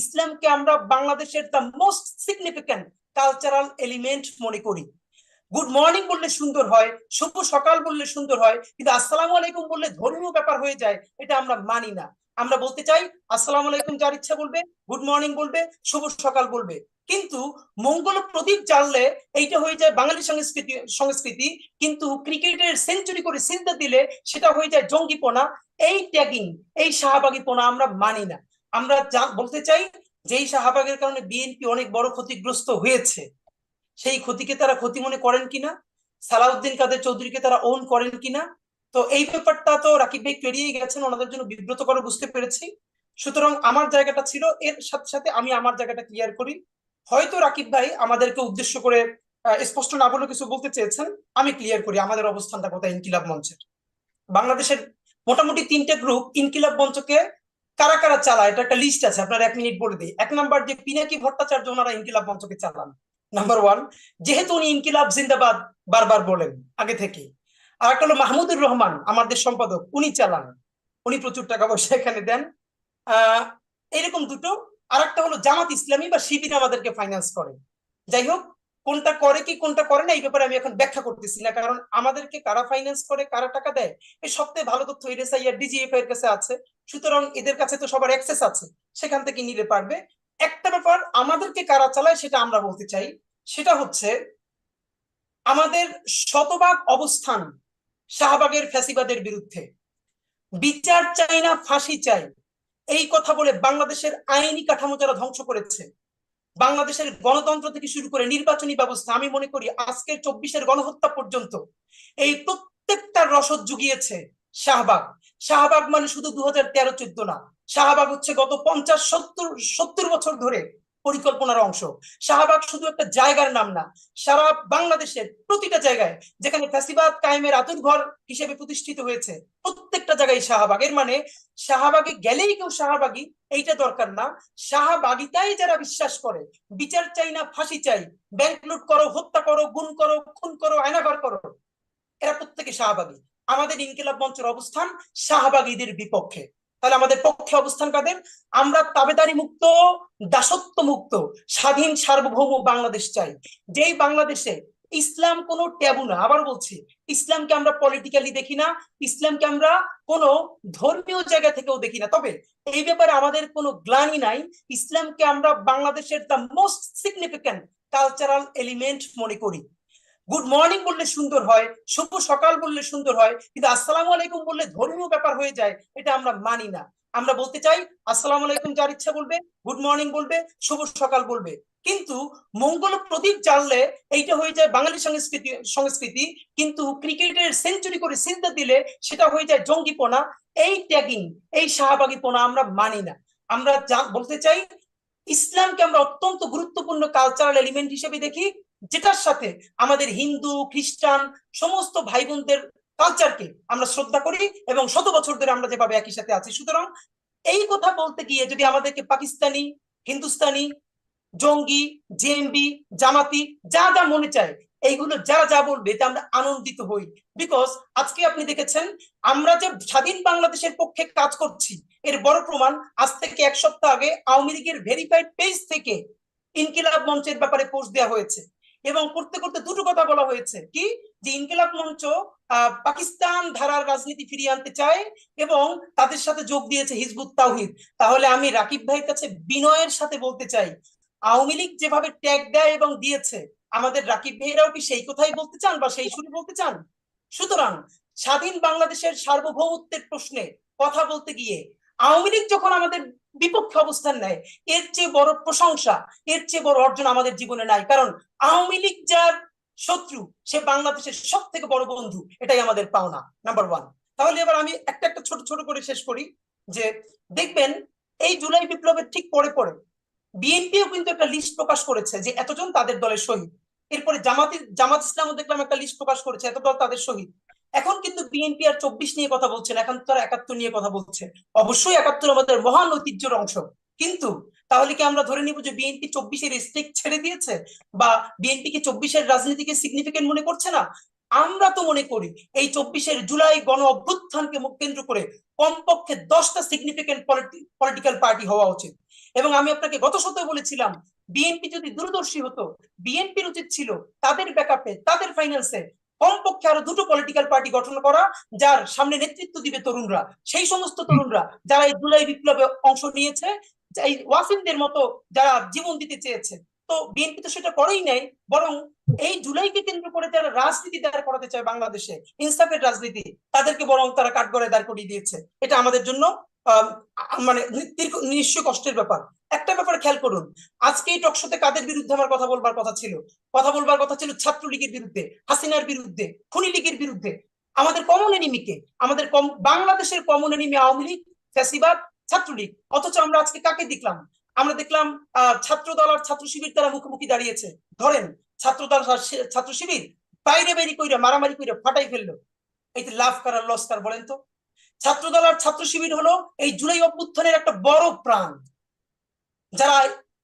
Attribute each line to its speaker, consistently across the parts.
Speaker 1: ইসলামকে আমরা বাংলাদেশের the most significant cultural element মনে করি। গুড মর্নিং বললে সুন্দর হয়, শুভ সকাল বললে সুন্দর হয়, কিন্তু আসসালামু আলাইকুম বললে ধর্মীয় ব্যাপার হয়ে যায়, এটা আমরা মানি না। আমরা বলতে চাই, আসসালামু আলাইকুম যার ইচ্ছা বলবে গুড মর্নিং বলবে, শুভ সকাল বলবে। কিন্তু মঙ্গল প্রদীপ জ্বাললে এইটা হয়ে যায় বাঙালি সংস্কৃতি সংস্কৃতি, কিন্তু ক্রিকেটের সেঞ্চুরি করে চিন্তা দিলে সেটা হয়ে যায় জঙ্গিপনা। এই ট্যাগিং এই শাহবাগিপনা আমরা মানি না। আমরা বলতে চাই, যেই শাহবাগের কারণে বিএনপি অনেক বড় ক্ষতিগ্রস্ত হয়েছে, সেই ক্ষতিকে তারা ক্ষতি মনে করেন কিনা, সালাউদ্দিন কাদের চৌধুরীকে তারা ওন করেন কিনা, তো এই ব্যাপারটা তো রাকিব ভাই পেরিয়ে গেছেন, ওনাদের জন্য বিব্রত করে বুঝতে পেরেছি। সুতরাং আমার জায়গাটা ছিল, এর সাথে সাথে আমি আমার জায়গাটা ক্লিয়ার করি। হয়তো রাকিব ভাই আমাদেরকে উদ্দেশ্য করে স্পষ্ট না বলে কিছু বলতে চেয়েছেন, আমি ক্লিয়ার করি আমাদের অবস্থানটা কোথায় ইনকিলাব মঞ্চের। বাংলাদেশের মোটামুটি তিনটে গ্রুপ ইনকিলাব মঞ্চকে কারা কারা চালায়? এটা একটা লিস্ট আছে, আপনার এক মিনিট বলে দিই। এক নাম্বার যে পিনাকি ভট্টাচার্য ওনারা ইনকিলাব মঞ্চকে চালান। নাম্বার ওয়ান যেহেতু উনি ইনকিলাব জিন্দাবাদ বারবার বলেন, আগে থেকে। আর একটা হলো মাহমুদুর রহমান আমাদের সম্পাদক, উনি চালান। উনি প্রচুর টাকা পয়সা এখানে দেন। আহ, এরকম দুটো। আর একটা হলো জামাত ইসলামী বা শিবির আমাদেরকে ফাইন্যান্স করে। যাই হোক কোনটা করে কি, কোনটা করে না, এই ব্যাপারে আমি এখন ব্যাখ্যা করতেছি না। কারণ আমাদেরকে কারা ফাইন্যান্স করে, কারা টাকা দেয়, এই সবথেকে ভালো তথ্য আর ডিজিএফ এর কাছে আছে। সুতরাং এদের কাছে তো সবার অ্যাক্সেস আছে, সেখান থেকে নিতে পারবে। একটা ব্যাপার, আমাদেরকে কারা চালায় সেটা আমরা বলতে চাই, সেটা হচ্ছে আমাদের শতভাগ অবস্থান শাহবাগের ফ্যাসিবাদের বিরুদ্ধে। বিচার চাই না, ফাঁসি চাই। এই কথা বলে বাংলাদেশের আইনি কাঠামো যারা ধ্বংস করেছে বাংলাদেশের গণতন্ত্র থেকে শুরু করে নির্বাচনী ব্যবস্থা, আমি মনে করি আজকের চব্বিশের গণহত্যা পর্যন্ত এই প্রত্যেকটা রসদ জুগিয়েছে শাহবাগ। শাহবাগ মানে শুধু দু হাজার তেরো, চোদ্দ না, শাহবাগ হচ্ছে গত পঞ্চাশ, সত্তর সত্তর বছর ধরে পরিকল্পনার অংশ। শাহবাগ শুধু একটা জায়গার নাম না, সারা বাংলাদেশের প্রতিটা জায়গায় যেখানে ফ্যাসিবাদ কায়েমের আতুর ঘর হিসেবে প্রতিষ্ঠিত হয়েছে প্রত্যেকটা জায়গায় শাহবাগ এর মানে শাহবাগে গেলেই কেউ শাহবাগী, এইটা দরকার না। শাহবাগিতাই যারা বিশ্বাস করে, বিচার চাই না, ফাঁসি চাই ব্যাংক লুট করো, হত্যা করো গুণ করো, খুন করো, আয়নাঘর করো, এরা প্রত্যেকে শাহবাগী। আমাদের ইনকিলাব মঞ্চের অবস্থান শাহবাগীদের বিপক্ষে। তাহলে আমাদের পক্ষে অবস্থান কাদের? আমরা তাবেদারি মুক্ত, দাসত্ব মুক্ত, স্বাধীন সার্বভৌম বাংলাদেশ চাই। যেই বাংলাদেশে ইসলাম কোনো ট্যাবু না। আবার বলছি, ইসলামকে আমরা পলিটিক্যালি দেখি না, ইসলামকে আমরা কোনো ধর্মীয় জায়গা থেকেও দেখি না। তবে এই ব্যাপারে আমাদের কোনো গ্লানি নাই। ইসলামকে আমরা বাংলাদেশের the most significant cultural element মনে করি। গুড মর্নিং বললে সুন্দর হয়, শুভ সকাল বললে সুন্দর হয়, কিন্তু আসসালামু আলাইকুম বললে ধর্মীয় ব্যাপার হয়ে যায়, এটা আমরা মানি না। আমরা বলতে চাই, আসসালামু আলাইকুম যার ইচ্ছা বলবে গুড মর্নিং বলবে, শুভ সকাল বলবে। কিন্তু মঙ্গল প্রদীপ জ্বাললে এইটা হয়ে যায় বাঙালি সংস্কৃতি সংস্কৃতি, কিন্তু ক্রিকেটের সেঞ্চুরি করে চিন্তা দিলে সেটা হয়ে যায় জঙ্গিপনা। এই ট্যাগিং এই শাহবাগিপনা আমরা মানি না। আমরা যা- বলতে চাই, ইসলামকে আমরা অত্যন্ত গুরুত্বপূর্ণ কালচারাল এলিমেন্ট হিসেবে দেখি, যেটার সাথে আমাদের হিন্দু, খ্রিস্টান সমস্ত ভাই বোনদের কালচারকে আমরা শ্রদ্ধা করি এবং শত বছর ধরে আমরা যেভাবে একই সাথে আছি। সুতরাং এই কথা বলতে গিয়ে যদি আমাদেরকে পাকিস্তানি, হিন্দুস্তানি জঙ্গি জেএমবি জামাতি, যা যা মনে চায়, এইগুলো যারা যা বলবে তা আমরা আনন্দিত হই। বিকজ আজকে আপনি দেখেছেন, আমরা যে স্বাধীন বাংলাদেশের পক্ষে কাজ করছি, এর বড় প্রমাণ আজ থেকে এক সপ্তাহ আগে আওয়ামী লীগের ভেরিফাইড পেজ থেকে ইনকিলাব মঞ্চের ব্যাপারে পোস্ট দেওয়া হয়েছে। এবং করতে করতে দুটো কথা বলা হয়েছে, কি? যে ইনকিলাব মঞ্চ পাকিস্তান ধারার রাজনীতি ফিরিয়ে আনতে চায় এবং তাদের সাথে যোগ দিয়েছে হিজবুত তাওহিদ। তাহলে আমি রাকিব ভাইয়ের কাছে বিনয়ের সাথে বলতে চাই আওয়ামী লীগ যেভাবে ট্যাগ দেয় এবং দিয়েছে, আমাদের রাকিব ভাইরাও কি সেই কথাই বলতে চান বা সেই সুরে বলতে চান? সুতরাং স্বাধীন বাংলাদেশের সার্বভৌমত্বের প্রশ্নে কথা বলতে গিয়ে আওয়ামী লীগ যখন আমাদের বিপক্ষে অবস্থান নেয়, এর চেয়ে বড় প্রশংসা, এর চেয়ে বড় অর্জন আমাদের জীবনে নাই। কারণ আওয়ামী লীগ যার শত্রু, সে বাংলাদেশের সব থেকে বড় বন্ধু, এটাই আমাদের পাওনা নাম্বার ওয়ান তাহলে এবার আমি একটা একটা ছোট ছোট করে শেষ করি যে, দেখবেন এই জুলাই বিপ্লবের ঠিক পরে পরে বিএনপিও কিন্তু একটা লিস্ট প্রকাশ করেছে যে এতজন তাদের দলের শহীদ। এরপরে জামাতি জামাত ইসলামও দেখলাম একটা লিস্ট প্রকাশ করেছে, এত দল তাদের শহীদ। এখন কিন্তু বিএনপি আর চব্বিশ নিয়ে কথা বলছে না এখন তারা একাত্তর নিয়ে কথা বলছে। অবশ্যই একাত্তর আমাদের মহান ঐতিহ্যের অংশ। কিন্তু তাহলে কি আমরা ধরে নিব যে বিএনপি চব্বিশের স্টেক ছেড়ে দিয়েছে? বা বিএনপি কি চব্বিশের রাজনীতিকে সিগনিফিকেন্ট মনে করছে না? আমরা তো মনে করি এই চব্বিশের জুলাই গণ অভ্যুত্থানকে কেন্দ্র করে কমপক্ষে দশটা সিগনিফিকেন্ট পলিটিক্যাল পার্টি হওয়া উচিত। এবং আমি আপনাকে গত সপ্তাহে বলেছিলাম বিএনপি যদি দূরদর্শী হতো বিএনপির উচিত ছিল তাদের ব্যাকআপে তাদের ফাইন্যান্সে কমপক্ষে আরও দুটো পলিটিক্যাল পার্টি গঠন করা যার সামনে নেতৃত্ব দিবে তরুণরা। সেই সমস্ত তরুণরা যারা এই জুলাই বিপ্লবে অংশ নিয়েছে এই ওয়াসিমদের মতো যারা জীবন দিতে চেয়েছে তো বিএনপি তো সেটা করেই নাই বরং এই জুলাইকে কেন্দ্র করে যারা রাজনীতি দাঁড় করাতে চায় বাংলাদেশে ইনসাফের রাজনীতি তাদেরকে বরং তারা কাঠগড়ায় দাঁড় করিয়ে দিয়েছে। এটা আমাদের জন্য মানে নিশ্চয় কষ্টের ব্যাপার। একটা ব্যাপার খেয়াল করুন, আজকে এই টকশোতে কাদের বিরুদ্ধে আমার কথা বলবার কথা ছিল? কথা বলবার কথা ছিল ছাত্রলীগের বিরুদ্ধে, হাসিনার বিরুদ্ধে, খুনি লীগের বিরুদ্ধে। আমাদের কমন এনিমিকে আমাদের কম- বাংলাদেশের কমন এনিমি আওয়ামী লীগ, ফ্যাসিবাদ, ছাত্রলীগ। অথচ আমরা আজকে কাকে দেখলাম? আমরা দেখলাম ছাত্র দল আর ছাত্র শিবির তারা মুখোমুখি দাঁড়িয়েছে। ধরেন ছাত্র দল ছাত্র শিবির বাইরে বাইরে কইরা, মারামারি কইরা ফাটাই ফেলল। এই লাভ করার লস কার বলেন তো। ছাত্র দল আর ছাত্র শিবির হলো এই জুলাই অভ্যুত্থানের একটা বড় প্রাণ যারা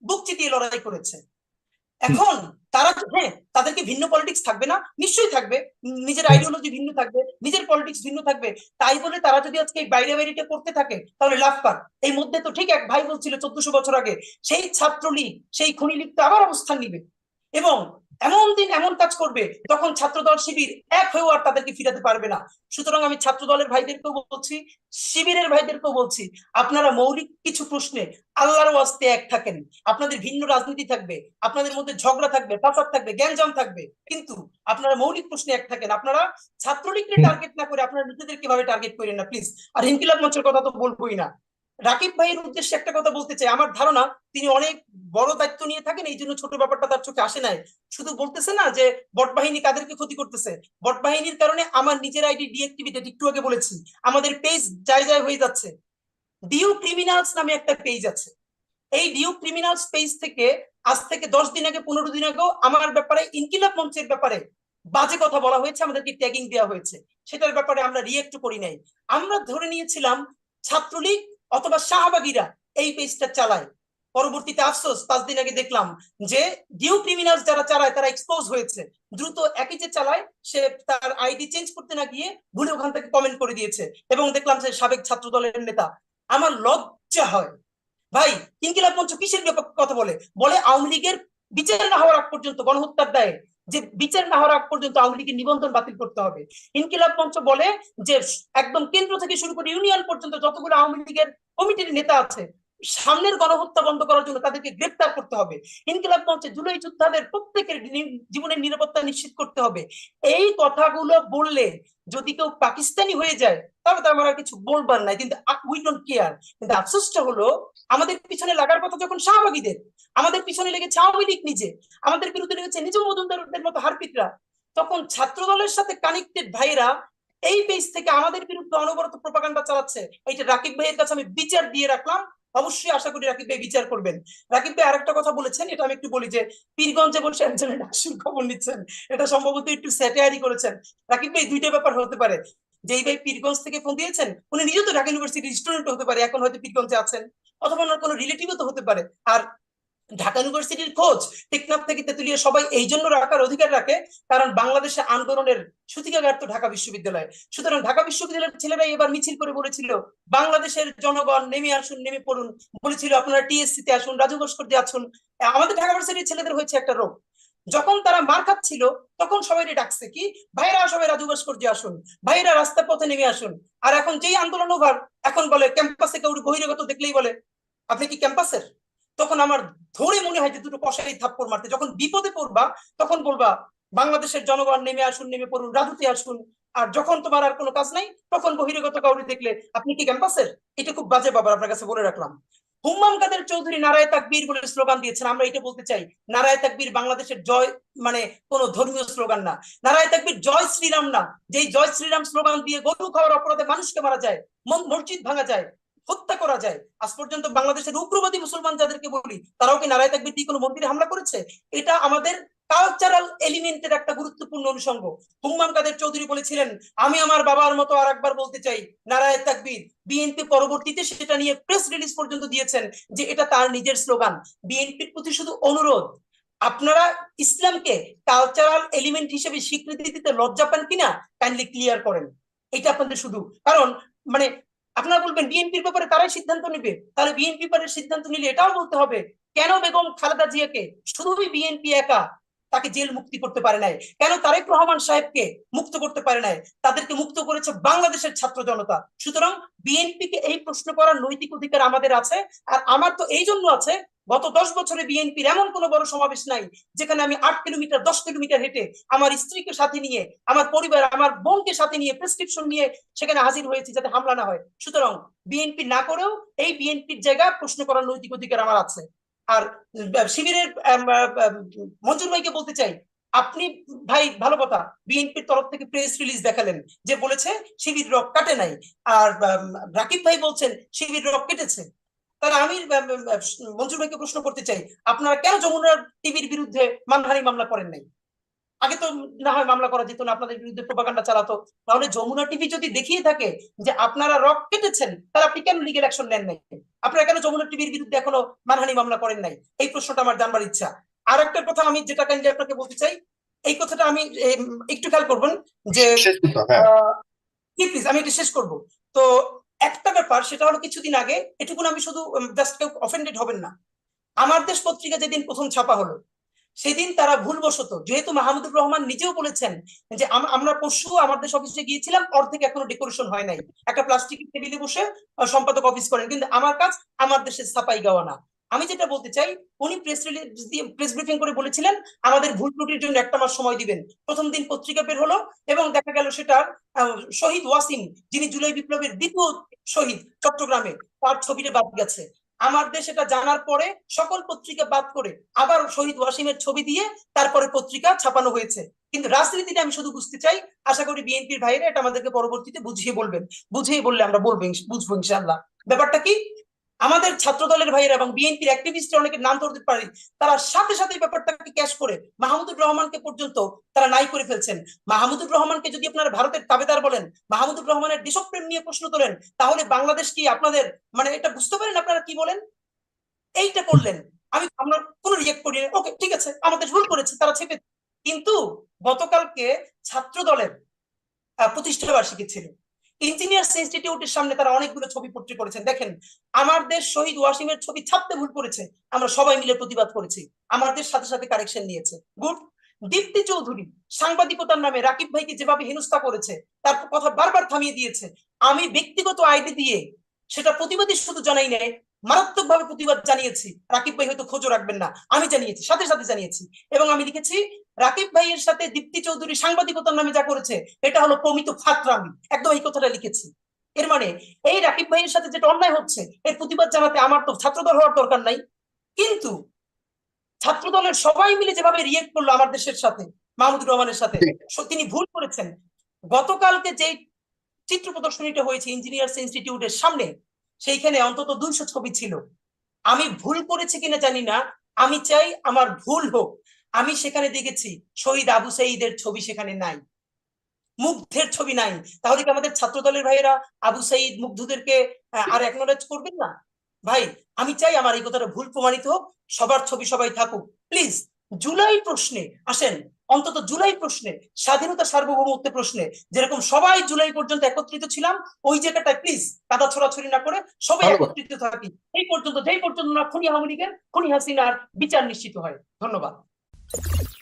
Speaker 1: বুক চিতিয়ে লড়াই করেছে। এখন তারা হ্যাঁ তাদেরকে ভিন্ন পলিটিক্স থাকবে না নিশ্চয়ই থাকবে। নিজের আইডিওলজি ভিন্ন থাকবে নিজের পলিটিক্স ভিন্ন থাকবে। তাই বলে তারা যদি আজকে এই বাইরে বাইরেটা করতে থাকে তাহলে লাভ পার এই মধ্যে তো ঠিক এক ভাই বলছিল চোদ্দশো বছর আগে সেই ছাত্রলীগ সেই খনি লীগ তো আবার অবস্থান নিবে। এবং এমন দিন এমন কাজ করবে তখন ছাত্রদল শিবির এক হয়েও আর তাদেরকে ফিরাতে পারবে না। সুতরাং আমি ছাত্র দলের ভাইদেরকেও বলছি শিবিরের ভাইদেরকেও বলছি আপনারা মৌলিক কিছু প্রশ্নে আল্লাহর ওয়াস্তে এক থাকেন। আপনাদের ভিন্ন রাজনীতি থাকবে আপনাদের মধ্যে ঝগড়া থাকবে ফাসাদ থাকবে গ্যাঞ্জাম থাকবে কিন্তু আপনারা মৌলিক প্রশ্নে এক থাকেন। আপনারা ছাত্রলীগকে টার্গেট না করে আপনারা নিজেদের কীভাবে টার্গেট করেন না প্লিজ আর ইনকিলাব মঞ্চের কথা তো বলবোই না। রাকিব ভাইয়ের উদ্দেশ্যে একটা কথা বলতে চাই। আমার ধারণা তিনি অনেক বড় দায়িত্ব নিয়ে থাকেন, এই জন্য ছোট ব্যাপারটা তার চোখে আসে নাই। শুধু বলতেছে না যে, বট বাহিনী কাদেরকে ক্ষতি করতেছে। বট বাহিনীর কারণে আমার নিজের আইডি ডিএক্টিভেটেড একটু আগে বলেছি, আমাদের পেজ যায় যায় হয়ে যাচ্ছে। ডিউ ক্রিমিনালস নামে একটা পেজ আছে। এই ডিউ ক্রিমিনালস পেজ থেকে আজ থেকে দশ দিন আগে, পনেরো দিন আগেও আমার ব্যাপারে, ইনকিলাব মঞ্চের ব্যাপারে বাজে কথা বলা হয়েছে, আমাদেরকে ট্যাগিং দেওয়া হয়েছে। সেটার ব্যাপারে আমরা রিয়েক্ট করি নাই। আমরা ধরে নিয়েছিলাম, ছাত্রলীগ অথবা শাহবাগিরা এই পেজটা চালায়। পরবর্তীতে আফসোস, পাঁচ দিন আগে দেখলাম যে ডিউ ক্রিমিনালস যারা চালায়, তারা এক্সপোজ হয়েছে। দ্রুত একই যে চালায়, সে তার আইডি চেঞ্জ করতে না গিয়ে ভুলে ওখান থেকে কমেন্ট করে দিয়েছে। এবং দেখলাম যে সাবেক ছাত্র দলের নেতা, আমার লজ্জা হয়। ভাই, ইনকিলাব মঞ্চ কিসের কথা বলে? বলে আওয়ামী লীগের বিচার না হওয়ার আগ পর্যন্ত গণহত্যার দায়ে। যে বিচার না হওয়ার আগ পর্যন্ত আওয়ামী লীগের নিবন্ধন বাতিল করতে হবে। ইনকিলাব মঞ্চ বলে যে, একদম কেন্দ্র থেকে শুরু করে ইউনিয়ন পর্যন্ত যতগুলো আওয়ামী লীগের কমিটির নেতা আছে সামনের গণহত্যা বন্ধ করার জন্য তাদেরকে গ্রেপ্তার করতে হবে। ইনকিলাব মঞ্চে জুলাই যোদ্ধাদের প্রত্যেকের জীবনের নিরাপত্তা নিশ্চিত করতে হবে। এই কথাগুলো বললে যদি কেউ পাকিস্তানি হয়ে যায়, তাহলে তো আমার আর কিছু বলবার নাই। কিন্তু উই ডোন্ট কেয়ার কিন্তু আফসোসটা হলো, আমাদের পিছনে লাগার কথা যখন শাহবাগীদের, আমাদের পিছনে লেগেছে আওয়ামী লীগ নিজে, আমাদের বিরুদ্ধে লেগেছে নিজ মজুমদারদের মতো হারপিকরা তখন ছাত্র দলের সাথে কানেক্টেড ভাইরা এই পেজ থেকে আমাদের বিরুদ্ধে অনবরত প্রপাগান্ডা চালাচ্ছে। এইটা রাকিব ভাইয়ের কাছে আমি বিচার দিয়ে রাখলাম। অবশ্যই আশা করি রাকিব ভাই বিচার করবেন। রাকিব ভাই আরেকটা কথা বলেছেন, এটা আমি একটু বলি যে পীরগঞ্জে বসে একজনের আসল খবর নিচ্ছেন, এটা সম্ভবত একটু স্যাটেয়ারি করেছেন। রাকিব ভাই, দুইটা ব্যাপার হতে পারে। যেই ভাই পীরগঞ্জ থেকে ফোন দিয়েছেন, উনি নিজে তো ঢাকা ইউনিভার্সিটির স্টুডেন্ট হতে পারে, এখন হয়তো পীরগঞ্জে আছেন, অথবা ওনার কোনো রিলেটিভও তো হতে পারে। আর ঢাকা ইউনিভার্সিটির খোঁজ টেকনাফ থেকে তেতুলিয়া সবাই এই জন্য রাখার অধিকার রাখে, কারণ বাংলাদেশে আন্দোলনের সূতিকাগার তো ঢাকা বিশ্ববিদ্যালয়। সুতরাং ঢাকা বিশ্ববিদ্যালয়ের ছেলেরাই এবার মিছিল করে বলেছিল, বাংলাদেশের জনগণ নেমে আসুন, নেমে পড়ুন। বলেছিল, আপনারা টিএসসি তে আসুন, রাজু ভাস্কর্যে আসুন। আমাদের ঢাকা ইউনিভার্সিটির ছেলেদের হয়েছে একটা রোগ। যখন তারা মার খাচ্ছিল, তখন সবাই ডাকছে, কি? ভাইরা, সবাই রাজু ভাস্কর্যে আসুন। ভাইরা, রাস্তা পথে নেমে আসুন। আর এখন যেই আন্দোলন ওভার এখন বলে, ক্যাম্পাসে কেউ বহিরাগত দেখলেই বলে। আপনি কি ক্যাম্পাসের? তখন আমার ধরে মনে হয় যে দুটো কষাই থাপ্পড় মারতে। যখন বিপদে পড়বা, তখন বলবা, বাংলাদেশের জনগণ নেমে আসুন, নেমে পড়ুন, রাজুতে আসুন। আর যখন তোমার আর কোনো কাজ নাই, তখন বহিরাগত কাউরি দেখলে, আপনি কি ক্যাম্পাসের? এটা খুব বাজে বাবার আপনার কাছে বলে রাখলাম। হুম্মাম কাদের চৌধুরী নারায় তাকবীর বলে স্লোগান দিয়েছেন, আমরা এটা বলতে চাই। নারায় তাকবীর বাংলাদেশের জয় মানে কোনো ধর্মীয় স্লোগান না। নারায় তাকবীর, জয় শ্রীরাম না। যেই জয় শ্রীরাম স্লোগান দিয়ে গরু খাওয়ার অপরাধে মানুষকে মারা যায়, মন- মসজিদ ভাঙা যায় হত্যা করা যায়। আজ পর্যন্ত বাংলাদেশের উগ্রবাদী মুসলমান যাদেরকে বলি, তারাও কি নারায় তাকবীর দিয়ে কোনো মন্দিরে হামলা করেছে? এটা আমাদের কালচারাল এলিমেন্টের একটা গুরুত্বপূর্ণ অনুষঙ্গ। হুম্মাম কাদের চৌধুরী বলেছিলেন, আমি আমার বাবার মতো আর একবার বলতে চাই, নারায় তাকবীর। বিএনপি পরবর্তীতে সেটা নিয়ে প্রেস রিলিজ পর্যন্ত দিয়েছেন যে এটা তার নিজের স্লোগান। বিএনপির প্রতি শুধু অনুরোধ, আপনারা ইসলামকে কালচারাল এলিমেন্ট হিসেবে স্বীকৃতি দিতে লজ্জা পান কিনা কাইন্ডলি ক্লিয়ার করেন। এটা আপনাদের শুধু, কারণ মানে আপনারা বলবেন বিএনপির ব্যাপারে তারাই সিদ্ধান্ত নিবে। তাহলে বিএনপি সিদ্ধান্ত নিলে এটাও বলতে হবে, কেন বেগম খালেদা জিয়াকে শুধুই বিএনপি একা তাকে জেল মুক্তি করতে পারে নাই? কেন তারেক রহমান সাহেবকে মুক্ত করতে পারে নাই? তাদেরকে মুক্ত করেছে বাংলাদেশের ছাত্র জনতা। সুতরাং বিএনপিকে এই প্রশ্ন করার নৈতিক অধিকার আমাদের আছে, আর আমার তো এই জন্য আছে গত দশ বছরে বিএনপির এমন কোনো বড় সমাবেশ নাই, যেখানে আমি আট কিলোমিটার, দশ কিলোমিটার হেঁটে আমার স্ত্রীকে সাথে নিয়ে, আমার পরিবার, আমার বোনকে সাথে নিয়ে প্রেসক্রিপশন নিয়ে সেখানে হাজির হয়েছি যাতে হামলা না হয়। সুতরাং বিএনপি না করেও এই বিএনপির জায়গায় প্রশ্ন করার নৈতিক অধিকার আমার আছে। আর শিবিরের মঞ্জুর ভাইকে বলতে চাই, আপনি ভাই, ভালো কথা, বিএনপির তরফ থেকে প্রেস রিলিজ দেখালেন, যে বলেছে, শিবির রক কাটে নাই। আর রাকিব ভাই বলছেন, শিবির রক কেটেছে। তাহলে আমি মঞ্জুর ভাইকে প্রশ্ন করতে চাই আপনারা কেন যমুনার টিভির বিরুদ্ধে মানহানি মামলা করেন নাই? আগে তো না হয় মামলা করা যেত না আপনাদের বিরুদ্ধে প্রপাগান্ডা চালাতো। তাহলে যমুনা টিভি যদি দেখিয়ে থাকে যে আপনারা রক কেটেছেন তাহলে আপনি কেন লিগেল অ্যাকশন নেন নাই? আপনারা কেন যমুনা টিভির বিরুদ্ধে এখনও মানহানি মামলা করেন নাই? এই প্রশ্নটা আমার জানবার ইচ্ছা। আর একটা কথা আমি যেটা কাইন্ডলি আপনাকে বলতে চাই এই কথাটা আমি একটু খেয়াল করবেন যে
Speaker 2: হ্যাঁ।
Speaker 1: প্লিজ আমি এটা শেষ করব। তো একটা ব্যাপার, সেটা হলো কিছুদিন আগে, এটুকুন আমি শুধু জাস্ট কেউ অফেন্ডেড হবেন না। আমার দেশ পত্রিকা যেদিন প্রথম ছাপা হলো, সেদিন তারা ভুলবশত, যেহেতু মাহমুদুর রহমান নিজেও বলেছেন যে আমরা পরশু আমার দেশ অফিসে গিয়েছিলাম, অর্ধেক এখনও ডেকোরেশন হয় নাই। একটা প্লাস্টিকের টেবিলে বসে সম্পাদক অফিস করেন। কিন্তু আমার কাজ, আমার দেশের ছাপাই গাওয়া না। আমি যেটা বলতে চাই, উনি প্রেস রিলিজ দিয়ে প্রেস ব্রিফিং করে বলেছিলেন, আমাদের ভুল ত্রুটির জন্য একটা মাস সময় দিবেন। প্রথম দিন পত্রিকা বের হলো এবং দেখা গেল সেটার শহীদ ওয়াসিম, যিনি জুলাই বিপ্লবের দ্বিতীয় শহীদ চট্টগ্রামে, তার ছবিটা বাদ গেছে। আমার দেশ এটা জানার পরে সকল পত্রিকা বাদ করে আবার শহীদ ওয়াসিমের ছবি দিয়ে তারপরে পত্রিকা ছাপানো হয়েছে। কিন্তু রাজনীতিটা আমি শুধু বুঝতে চাই, আশা করি বিএনপির ভাইরা এটা আমাদেরকে পরবর্তীতে বুঝিয়ে বলবেন। বুঝিয়ে বললে আমরা বলব বুঝব ইনশাল্লাহ ব্যাপারটা কি? আমাদের ছাত্র দলের ভাইয়েরা এবং বিএনপির অ্যাক্টিভিস্ট অনেকের নাম ধরতে পারি তারা সাথে সাথে ব্যাপারটাকে ক্যাশ করে মাহমুদুর রহমানকে পর্যন্ত তারা নাই করে ফেলছেন। মাহমুদুর রহমানকে যদি আপনারা ভারতের তাবেদার বলেন, মাহমুদুর রহমানের দেশপ্রেম নিয়ে প্রশ্ন তোলেন, তাহলে বাংলাদেশ কি আপনাদের মানে এটা বুঝতে পারেন আপনারা কি বলেন? এইটা করলেন। আমি আমরা কোনো রিয়েক্ট করি ওকে ঠিক আছে, আমাদের ভুল করেছে, তারা ছেপে কিন্তু গতকালকে ছাত্র দলের প্রতিষ্ঠা বার্ষিকী ছিল। ইঞ্জিনিয়ার্স ইনস্টিটিউটের সামনে তারা অনেকগুলো ছবি পোট্রি করেছেন। দেখেন, আমার দেশ শহীদ ওয়াসিমের ছবি ছাপতে ভুল করেছে। আমরা সবাই মিলে প্রতিবাদ করেছি। আমার দেশ সাথে সাথে কারেকশন নিয়েছে। গুড। দীপ্তি চৌধুরী, সাংবাদিকতার নামে রাকিব ভাইকে যেভাবে হেনস্থা করেছে, তার কথা বারবার থামিয়ে দিয়েছে। আমি ব্যক্তিগত আইডি দিয়ে সেটা প্রতিবাদী শুধু জানাই নাই মারাত্মক ভাবে প্রতিবাদ জানিয়েছি। রাকিব ভাই হয়তো খোঁজও রাখবেন না। আমি জানিয়েছি, সাথে সাথে জানিয়েছি। এবং আমি লিখেছি রাকিব ভাইয়ের সাথে দীপ্তি চৌধুরী সাংবাদিকতার নামে যা করেছে এটা হলো প্রমিত ফাতরামি। একদম এই কথাটা লিখেছি। এর মানে এই রাকিব ভাইয়ের সাথে যেটা অন্যায় হচ্ছে এর প্রতিবাদ জানাতে আমার তো ছাত্রদল হওয়ার দরকার নাই। কিন্তু ছাত্রদলের সবাই মিলে যেভাবে রিয়েক্ট করল আমার দেশের সাথে মাহমুদুর রহমানের সাথে তিনি ভুল করেছেন। গতকালকে যে চিত্র প্রদর্শনীটা হয়েছে ইঞ্জিনিয়ার্স ইনস্টিটিউটের সামনে সেইখানে অন্তত দুইশো ছবি ছিল। আমি ভুল করেছি কিনা জানি না। আমি চাই আমার ভুল হোক। আমি সেখানে দেখেছি শহীদ আবু সাইদের ছবি সেখানে নাই। মুগ্ধের ছবি নাই। তাহলে কি আমাদের ছাত্র দলের ভাইয়েরা আবু সাইদ মুগ্ধদেরকে আর একনোলেজ করবেন না? ভাই আমি চাই আমার এই কথাটা ভুল প্রমাণিত হোক সবার ছবি সবাই থাকুক। প্লিজ জুলাই প্রশ্নে আসেন। অন্তত জুলাই প্রশ্নে স্বাধীনতা সার্বভৌমত্ব প্রশ্নে যেরকম সবাই জুলাই পর্যন্ত একত্রিত ছিলাম ওই জায়গাটায় প্লিজ কাদা ছড়াছড়ি না করে সবাই একত্রিত থাকি। এই পর্যন্ত যেই পর্যন্ত না খুনি আওয়ামী লীগের খুনি হাসিনার বিচার নিশ্চিত হয়। ধন্যবাদ। Thank you.